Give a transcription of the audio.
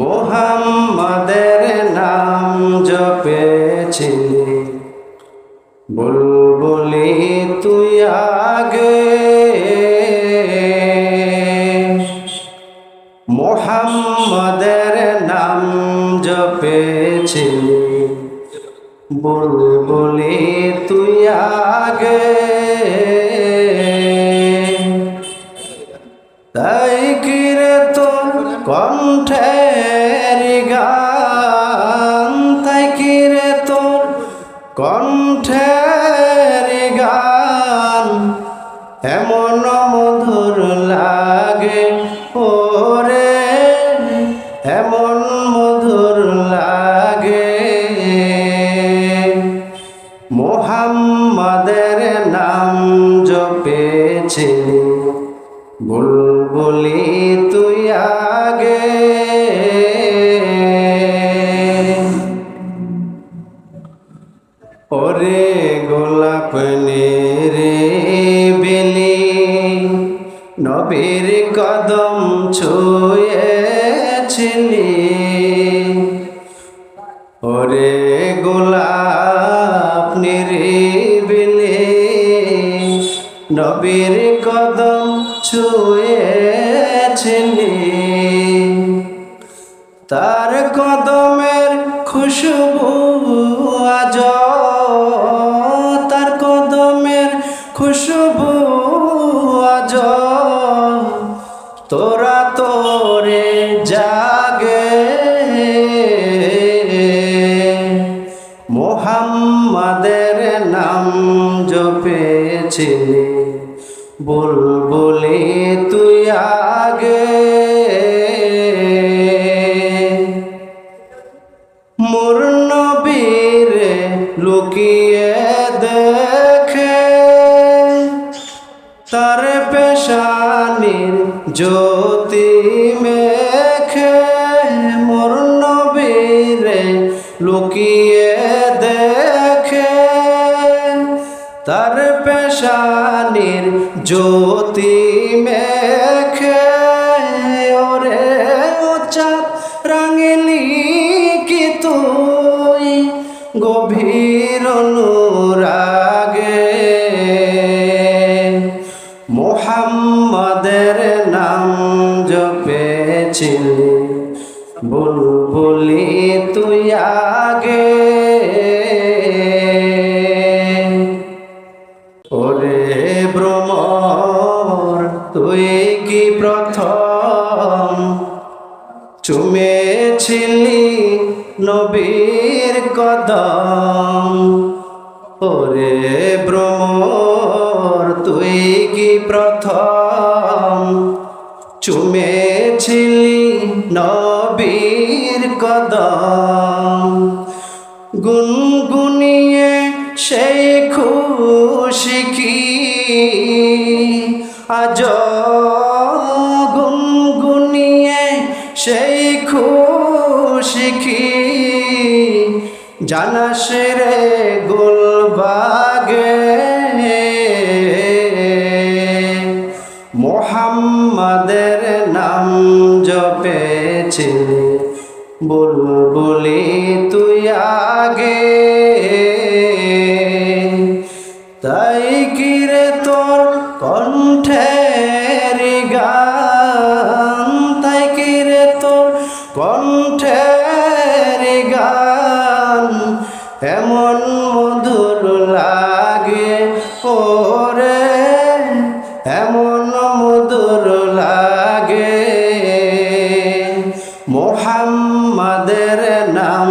মোহাম্মদের নাম জপেছিলি বুলবুলি তুই আগে। মোহাম্মদের নাম জপেছিলি বুলবুলি তুই আগে। তাই তোর কণ্ঠের গান, তাই কিরে তোর কণ্ঠের গান? এমন মধুর লাগে, ওরে, এমন মধুর লাগে। মোহাম্মদের নাম জপেছিলি, বুলবুলি ওরে গোলাপ রে বেলি, নবীর কদম ছুঁয়েছিলি। ওরে গোলাপ নিরিবিলি নবীর কদম ছুঁয়েছিলি। তার কদমের খুশবু আজ খুশবু আজ তোরা তোরে জাগে। মোহাম্মদের নাম জপেছিলি বুলবুলি তুই আগে। মোর লুকিয়ে জ্যোতি মেখে মোর নবীর লুকিয়ে দেখে। তার পেশানির জ্যোতি মেখে ওরে চাঁদ রাঙিলি কি তুই? গভীর অনুরাগে মোহাম্মদের নাম জপেছিলি বুলবুলি তুই আগে। ওরে ভ্রমর, তুই কি প্রথম চুমেছিলি নবীর কদম? ওরে ভ্রমর, তুই কি প্রথম চুমেছিলি নবীর কদম। গুনগুনিয়ে সেই খুশি কি? আজ গুনগুনিয়ে সেই খুশি কি? জানাস রে গোলবাগে আগে তাই কিরে তোর কণ্ঠের গান? তাই কিরে তোর কণ্ঠের গান? এমন মধুর লাগে ওরে, এমন মধুর লাগে। মোহাম্মদের নাম